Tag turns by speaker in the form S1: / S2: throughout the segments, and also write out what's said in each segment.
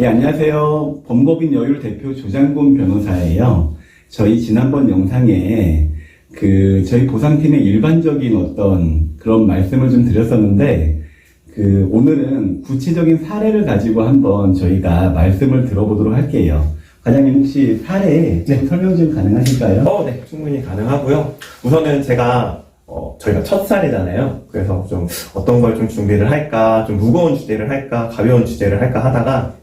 S1: 예, 안녕하세요. 범법인 여율 대표 조장곤 변호사예요. 저희 지난번 영상에 그 저희 보상팀의 일반적인 어떤 그런 말씀을 좀 드렸었는데 그 오늘은 구체적인 사례를 가지고 한번 저희가 말씀을 들어보도록 할게요. 과장님 혹시 사례 좀 설명 좀 가능하실까요?
S2: 어, 네, 충분히 가능하고요. 우선은 제가 어, 저희가 첫 살이잖아요. 그래서 좀 어떤 걸 좀 준비를 할까, 좀 무거운 주제를 할까, 가벼운 주제를 할까 하다가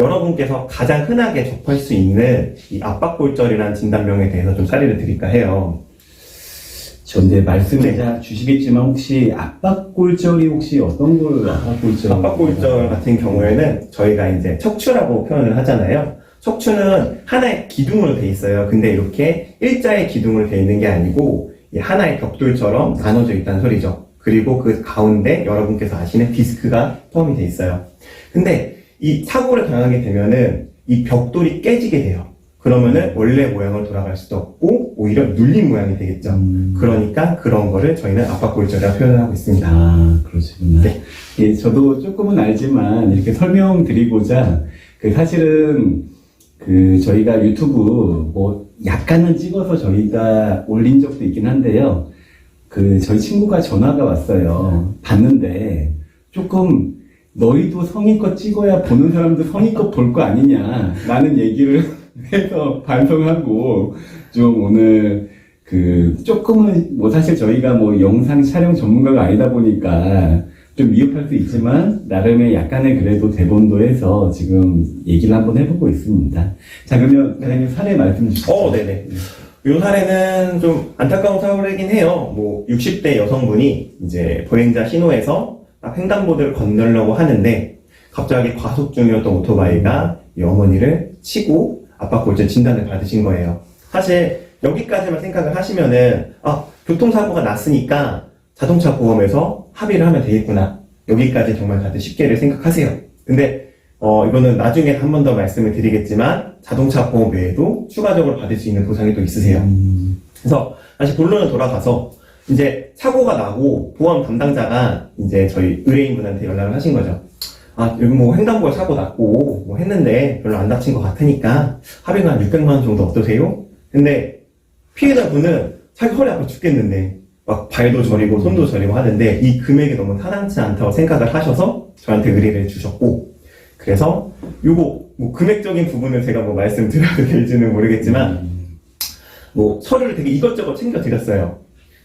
S2: 여러분께서 가장 흔하게 접할 수 있는 이 압박골절이라는 진단명에 대해서 좀 사례를 드릴까 해요.
S1: 저 이제 말씀을 자 주시겠지만 혹시 압박골절이 혹시 어떤 걸 압박골절?
S2: 압박골절 같은 경우에는 저희가 이제 척추라고 표현을 하잖아요. 척추는 하나의 기둥으로 돼 있어요. 근데 이렇게 일자의 기둥으로 돼 있는 게 아니고 이 하나의 벽돌처럼 나눠져 있다는 소리죠. 그리고 그 가운데 여러분께서 아시는 디스크가 포함이 돼 있어요. 근데 이 사고를 당하게 되면은 이 벽돌이 깨지게 돼요. 그러면은 원래 모양을 돌아갈 수도 없고 오히려 눌린 모양이 되겠죠.
S1: 음.
S2: 그러니까 그런 거를 저희는 압박골절이라고 표현하고 있습니다.
S1: 아, 그러시구나.
S2: 네.
S1: 예, 저도 조금은 알지만 이렇게 설명드리고자 그 사실은 그 저희가 유튜브 뭐 약간은 찍어서 저희가 올린 적도 있긴 한데요. 그 저희 친구가 전화가 왔어요. 봤는데 조금 너희도 성의껏 찍어야 보는 사람도 성의껏 볼 거 아니냐 라는 얘기를 해서 반성하고 좀 오늘 그 조금은 뭐 사실 저희가 뭐 영상 촬영 전문가가 아니다 보니까 좀 미흡할 수 있지만 나름의 약간의 그래도 대본도 해서 지금 얘기를 한번 해보고 있습니다. 자 그러면 과장님 사례 말씀 주시죠.
S2: 어, 네네. 이 사례는 좀 안타까운 사고이긴 해요. 뭐 60대 여성분이 이제 보행자 신호에서 딱 횡단보도를 건너려고 하는데 갑자기 과속 중이었던 오토바이가 이 어머니를 치고 압박골절 진단을 받으신 거예요. 사실 여기까지만 생각을 하시면은 아 교통사고가 났으니까 자동차 보험에서 합의를 하면 되겠구나. 여기까지 정말 다들 쉽게를 생각하세요. 근데 어, 이거는 나중에 한 번 더 말씀을 드리겠지만 자동차 보험 외에도 추가적으로 받을 수 있는 보상이 또 있으세요.
S1: 음,
S2: 그래서 다시 본론을 돌아가서 이제 사고가 나고 보험 담당자가 이제 저희 의뢰인분한테 연락을 하신 거죠. 아, 여기 뭐 횡단보도 사고 났고 뭐 했는데 별로 안 다친 것 같으니까 합의가 한 600만 원 정도 어떠세요? 근데 피해자분은 자기 허리 아파 죽겠는데 막 발도 저리고 손도 저리고 하는데 이 금액이 너무 타당치 않다고 생각을 하셔서 저한테 의뢰를 주셨고 그래서 요거 뭐 금액적인 부분은 제가 뭐 말씀드려도 될지는 모르겠지만
S1: 음,
S2: 뭐 서류를 되게 이것저것 챙겨 드렸어요.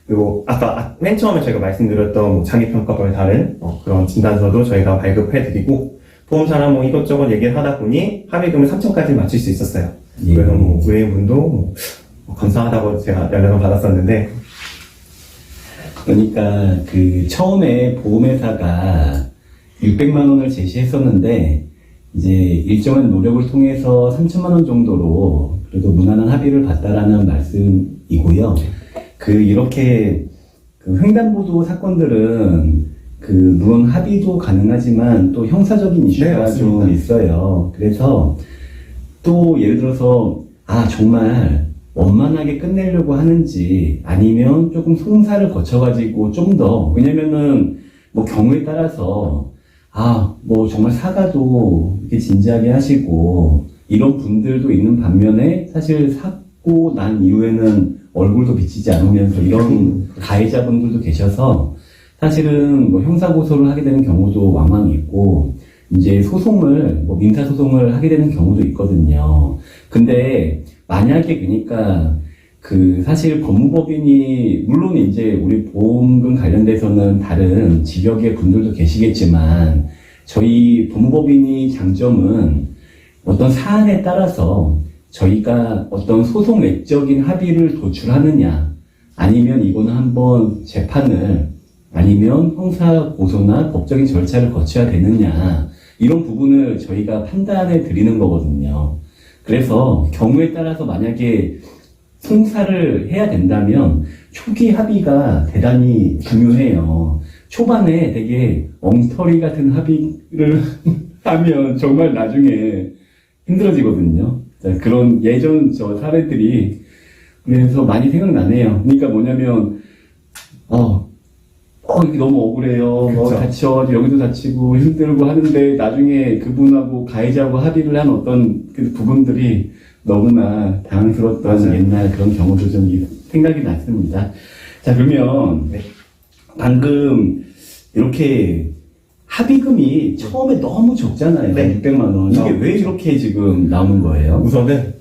S2: 그리고 아까 아- 맨 처음에 저희가 말씀드렸던 뭐 장애평가별 다른 어, 그런 진단서도 저희가 발급해드리고 보험사랑 뭐 이것저것 얘기를 하다 보니 합의금을 3천까지 맞출 수 있었어요.
S1: 예.
S2: 그래서 뭐 의뢰인분도 뭐 감사하다고 제가 연락을 받았었는데
S1: 그러니까 그 처음에 보험회사가 600만 원을 제시했었는데 이제 일정한 노력을 통해서 3천만 원 정도로 그래도 무난한 합의를 봤다라는 말씀이고요. 그 이렇게 그 횡단보도 사건들은 그 물론 합의도 가능하지만 또 형사적인 이슈가
S2: 네.
S1: 좀 있어요. 그래서 또 예를 들어서 아 정말 원만하게 끝내려고 하는지 아니면 조금 송사를 거쳐가지고 좀 더 왜냐면은 뭐 경우에 따라서 아 뭐 정말 사과도 이렇게 진지하게 하시고 이런 분들도 있는 반면에 사실 사고 난 이후에는 얼굴도 비치지 않으면서 이런 가해자분들도 계셔서 사실은 뭐 형사고소를 하게 되는 경우도 왕왕 있고 이제 소송을 뭐 민사 소송을 하게 되는 경우도 있거든요. 근데 만약에 그러니까 그 사실 법무법인이 물론 이제 우리 보험금 관련돼서는 다른 직역의 분들도 계시겠지만 저희 법무법인이 장점은 어떤 사안에 따라서 저희가 어떤 소송 외적인 합의를 도출하느냐 아니면 이거는 한번 재판을 아니면 형사 고소나 법적인 절차를 거쳐야 되느냐 이런 부분을 저희가 판단해 드리는 거거든요. 그래서 경우에 따라서 만약에 송사를 해야 된다면 초기 합의가 대단히 중요해요. 초반에 되게 엉터리 같은 합의를 하면 정말 나중에 힘들어지거든요. 자, 그런 예전 저 사례들이 그래서 많이 생각나네요. 그러니까 뭐냐면 어 어, 이게 너무 억울해요. 뭐
S2: 그쵸.
S1: 다쳐가지고 여기도 다치고 힘들고 하는데 나중에 그분하고 가해자하고 합의를 한 어떤 그 부분들이 너무나 당황스러웠던
S2: 맞아요.
S1: 옛날 그런 경우도 좀 이- 생각이 났습니다. 자, 그러면
S2: 네.
S1: 방금 이렇게 합의금이 처음에 너무 적잖아요.
S2: 네.
S1: 600만 원. 이게
S2: 어.
S1: 왜 이렇게 지금 나오는 거예요?
S2: 우선은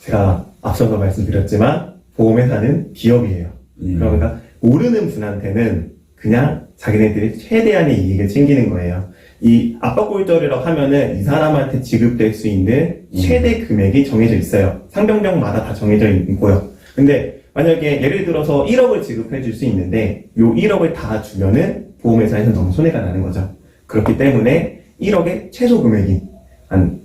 S2: 제가 앞서서 말씀드렸지만 보험회사는 기업이에요.
S1: 예.
S2: 그러니까 모르는 분한테는 그냥 자기네들이 최대한의 이익을 챙기는 거예요. 이 압박골절이라고 하면은 이 사람한테 지급될 수 있는
S1: 음.
S2: 최대 금액이 정해져 있어요. 상병병마다 다 정해져 있고요. 근데 만약에 예를 들어서 1억을 지급해 줄 수 있는데 요 1억을 다 주면은 보험회사에서 너무 손해가 나는 거죠. 그렇기 때문에 1억의 최소 금액이 한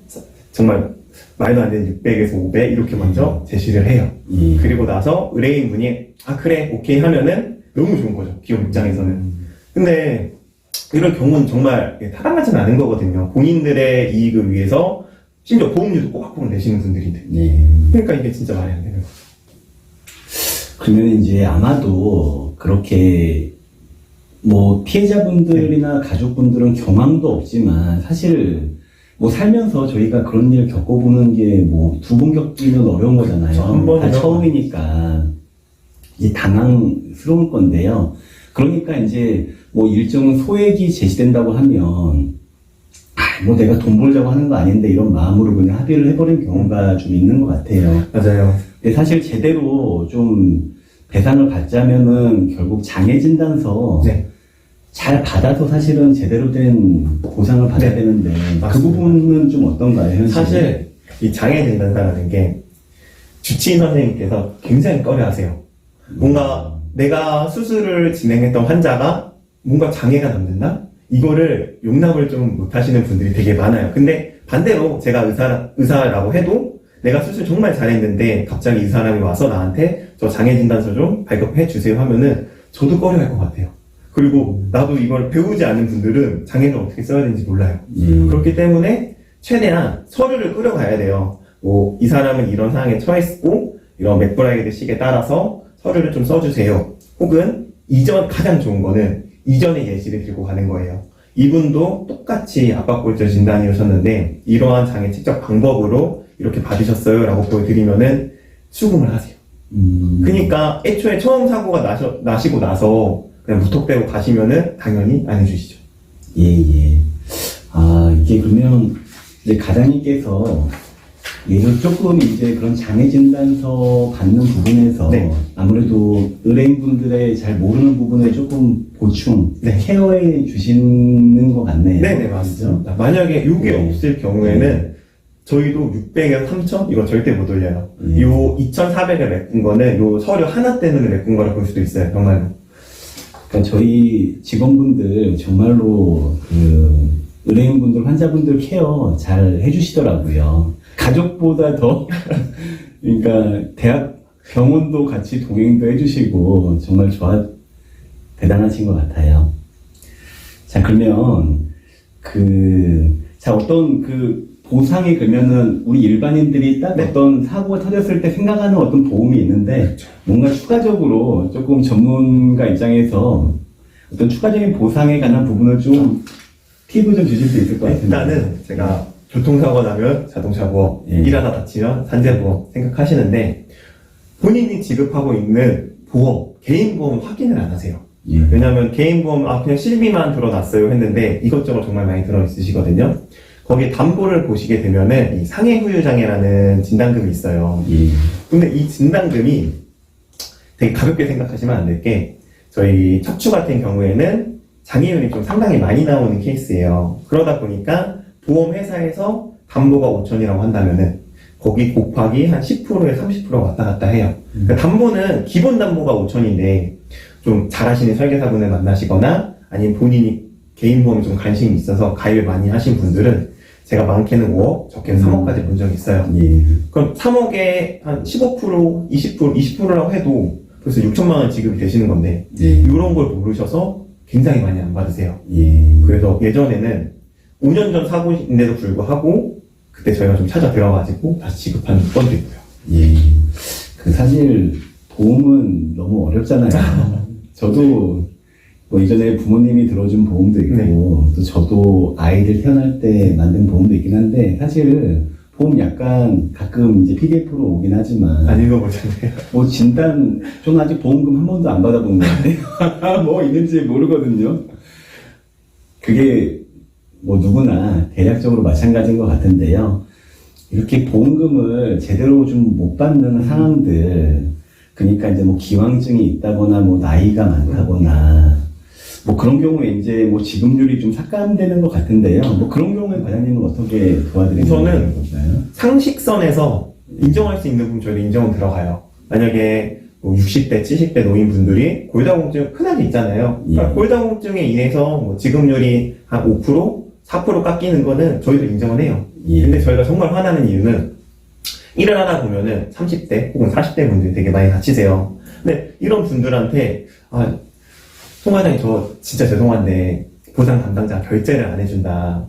S2: 정말 말도 안 되는 600에서 500 이렇게 먼저 제시를 해요.
S1: 예.
S2: 그리고 나서 의뢰인분이 아 그래 오케이 하면은 너무 좋은 거죠 기업 입장에서는 근데 이런 경우는 정말 타당하지는 않은 거거든요 본인들의 이익을 위해서 심지어 보험료도 꼬박꼬박 내시는 분들인데
S1: 예.
S2: 그러니까 이게 진짜 말이 안 되는 거죠
S1: 그러면 이제 아마도 그렇게 뭐 피해자분들이나 가족분들은 경황도 없지만 사실 뭐 살면서 저희가 그런 일 겪어보는 게 뭐 두 번 겪기는 어려운 거잖아요.
S2: 그쵸, 한 번이면.
S1: 다 처음이니까 이제 당황스러운 건데요. 그러니까 이제 뭐 일정은 소액이 제시된다고 하면 아, 뭐 내가 돈 벌자고 하는 거 아닌데 이런 마음으로 그냥 합의를 해버린 경우가 좀 있는 것 같아요.
S2: 맞아요
S1: 근데 사실 제대로 좀 배상을 받자면은 결국 장애 진단서
S2: 네.
S1: 잘 받아서 사실은 제대로 된 보상을 받아야
S2: 네.
S1: 되는데 그
S2: 맞습니다.
S1: 부분은 좀 어떤가요, 현실?
S2: 사실 이 장애 진단사라는 게 주치의 선생님께서 굉장히 꺼려하세요 뭔가 내가 수술을 진행했던 환자가 뭔가 장애가 남는다? 이거를 용납을 좀 못하시는 분들이 되게 많아요. 근데 반대로 제가 의사, 의사라고 해도 내가 수술 정말 잘했는데 갑자기 이 사람이 와서 나한테 저 장애 진단서 좀 발급해 주세요 하면은 저도 꺼려할 것 같아요. 그리고 나도 이걸 배우지 않은 분들은 장애를 어떻게 써야 되는지 몰라요.
S1: 예.
S2: 그렇기 때문에 최대한 서류를 끌어가야 돼요. 뭐, 이 사람은 이런 상황에 처했고, 이런 맥브라이드 식에 따라서 서류를 좀 써주세요. 혹은, 이전, 가장 좋은 거는, 이전의 예시를 들고 가는 거예요. 이분도 똑같이 압박골절 진단이 오셨는데, 이러한 장애 측정 방법으로 이렇게 받으셨어요. 라고 보여드리면은, 수긍을 하세요.
S1: 음,
S2: 그니까, 애초에 처음 사고가 나셔, 나시고 나서, 그냥 무턱대고 가시면은, 당연히 안 해주시죠.
S1: 예, 예. 아, 이게 그러면 이제 가장님께서 예를 조금 이제 그런 장애 진단서 받는 부분에서
S2: 네.
S1: 아무래도 의뢰인분들의 잘 모르는 부분을 조금 보충,
S2: 네.
S1: 케어해 주시는 것 같네요.
S2: 네네? 맞습니다. 만약에 이게
S1: 네.
S2: 없을 경우에는 저희도 600에서 3000 이거 절대 못 올려요.
S1: 네.
S2: 요 2,400을 메꾼 거는 요 서류 하나 때문에 메꾼 거라 볼 수도 있어요. 정말로.
S1: 그러니까 저희 직원분들 정말로 그 의뢰인분들, 환자분들 케어 잘 해주시더라고요. 가족보다 더 그러니까 대학 병원도 같이 동행도 해주시고 정말 좋아 대단하신 것 같아요. 자 그러면 그 자 어떤 그 보상이 그러면은 우리 일반인들이 딱
S2: 네.
S1: 어떤 사고가 터졌을 때 생각하는 어떤 보험이 있는데 뭔가 추가적으로 조금 전문가 입장에서 어떤 추가적인 보상에 관한 부분을 좀 팁을 좀 주실 수 있을 것 같습니다.
S2: 일단은 제가 교통사고 나면 자동차 보험,
S1: 예.
S2: 일하다 다치면 산재보험 생각하시는데 본인이 지급하고 있는 보험, 개인보험 확인을 안 하세요.
S1: 예.
S2: 왜냐하면 개인보험 아 그냥 실비만 들어놨어요 했는데 이것저것 정말 많이 들어있으시거든요. 거기에 담보를 보시게 되면은 이 상해 후유 장애라는 진단금이 있어요.
S1: 예.
S2: 근데 이 진단금이 되게 가볍게 생각하시면 안 될 게 저희 척추 같은 경우에는 장애율이 좀 상당히 많이 나오는 케이스예요. 그러다 보니까 보험 회사에서 담보가 5천이라고 한다면은 거기 곱하기 한 10%에 30% 왔다 갔다 해요. 그러니까 담보는 기본 담보가 5천인데 좀 잘하시는 설계사분을 만나시거나 아니면 본인이 개인 보험에 좀 관심이 있어서 가입을 많이 하신 분들은 제가 많게는 5억, 적게는 3억까지 본 적이 있어요.
S1: 예.
S2: 그럼 3억에 한 15%, 20%, 20%라고 해도 벌써 6천만 원 지급이 되시는 건데
S1: 예.
S2: 이런 걸 모르셔서 굉장히 많이 안 받으세요.
S1: 예.
S2: 그래서 예전에는 5년 전 사고인데도 불구하고 그때 저희가 좀 찾아 들어가지고 다시 지급하는 건도 있고요.
S1: 예. 그 사실 보험은 너무 어렵잖아요. 저도 뭐 이전에 부모님이 들어준 보험도 있고
S2: 네.
S1: 또 저도 아이들 태어날 때 만든 보험도 있긴 한데 사실 보험 약간 가끔 이제 PDF로 오긴 하지만
S2: 안 읽어보셨네요.
S1: 뭐 진단 저는 아직 보험금 한 번도 안 받아본 것 같아요. 뭐 있는지 모르거든요. 그게 뭐 누구나 대략적으로 마찬가지인 것 같은데요. 이렇게 보험금을 제대로 좀 못 받는 상황들, 그러니까 이제 뭐 기왕증이 있다거나 뭐 나이가 많다거나 뭐 그런 경우에 이제 뭐 지급률이 좀 삭감되는 것 같은데요. 뭐 그런 경우에 과장님은 어떻게 도와드리는
S2: 우선은
S1: 건가요?
S2: 상식선에서 인정할 수 있는 부분 저희도 인정은 들어가요. 만약에 뭐 60대, 70대 노인분들이 골다공증 흔하게 있잖아요. 그러니까
S1: 예.
S2: 골다공증에 인해서 뭐 지급률이 한 5%, 4% 깎이는 거는 저희도 인정은 해요.
S1: 예.
S2: 근데 저희가 정말 화나는 이유는 일을 하다 보면은 30대 혹은 40대 분들이 되게 많이 다치세요. 근데 이런 분들한테 아, 송 과장님 저 진짜 죄송한데 보상 담당자 결제를 안 해준다.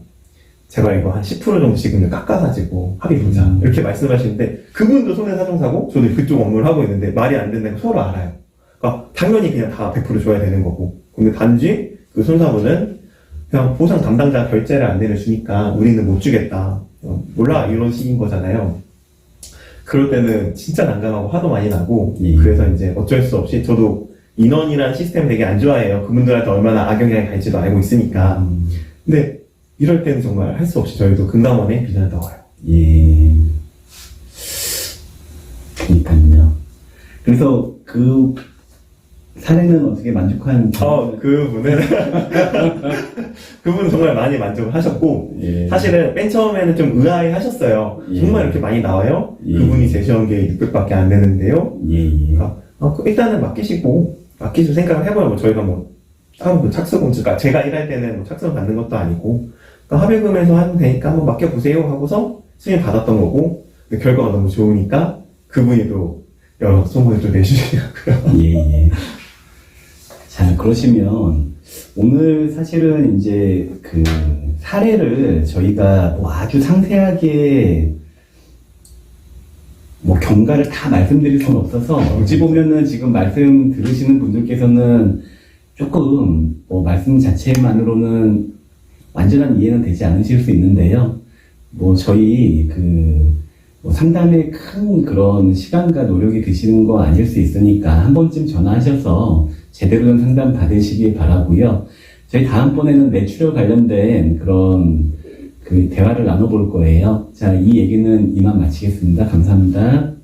S2: 제발 이거 한 10% 정도 지금을 깎아가지고 합의 보자.
S1: 음.
S2: 이렇게 말씀하시는데 그분도 손해사정사고 저도 그쪽 업무를 하고 있는데 말이 안 된다는 거 서로 알아요. 그러니까 당연히 그냥 다 100% 줘야 되는 거고. 근데 단지 그 손사분은 그냥 보상 담당자 결제를 안 내려주니까 우리는 못 주겠다. 어, 몰라 이런 식인 거잖아요. 그럴 때는 진짜 난감하고 화도 많이 나고
S1: 예.
S2: 그래서 이제 어쩔 수 없이 저도 인원이라는 시스템 되게 안 좋아해요. 그분들한테 얼마나 악영향이 갈지도 알고 있으니까.
S1: 음,
S2: 근데 이럴 때는 정말 할 수 없이 저희도 금감원에 비전을 넣어요.
S1: 예. 그니까요. 그래서 그 사례는 어떻게 만족한?
S2: 어, 그분은 그분은 정말 많이 만족을 하셨고
S1: 예.
S2: 사실은 맨 처음에는 좀 의아해 하셨어요.
S1: 예.
S2: 정말 이렇게 많이 나와요?
S1: 예.
S2: 그분이 제시한 게 600밖에 안 되는데요.
S1: 예, 예.
S2: 아, 그 일단은 맡기시고 맡기실 생각을 해봐요. 뭐 저희가 뭐 따로 뭐 착수금 그러니까 제가 일할 때는 뭐 착수금 받는 것도 아니고 그러니까 합의금에서 하면 되니까 한번 맡겨보세요 하고서 승인 받았던 거고 결과가 너무 좋으니까 그분이 또 여러 소문을 좀 내주시더라고요.
S1: 예, 예. 자, 그러시면 오늘 사실은 이제 그 사례를 저희가 뭐 아주 상세하게 뭐 경과를 다 말씀드릴 수는 없어서 어찌 보면은 지금 말씀 들으시는 분들께서는 조금 뭐 말씀 자체만으로는 완전한 이해는 되지 않으실 수 있는데요. 뭐 저희 그 뭐 상담에 큰 그런 시간과 노력이 드시는 거 아닐 수 있으니까 한 번쯤 전화하셔서 제대로 된 상담 받으시기 바라고요. 저희 다음번에는 매출에 관련된 그런 그 대화를 나눠볼 거예요. 자, 이 얘기는 이만 마치겠습니다. 감사합니다.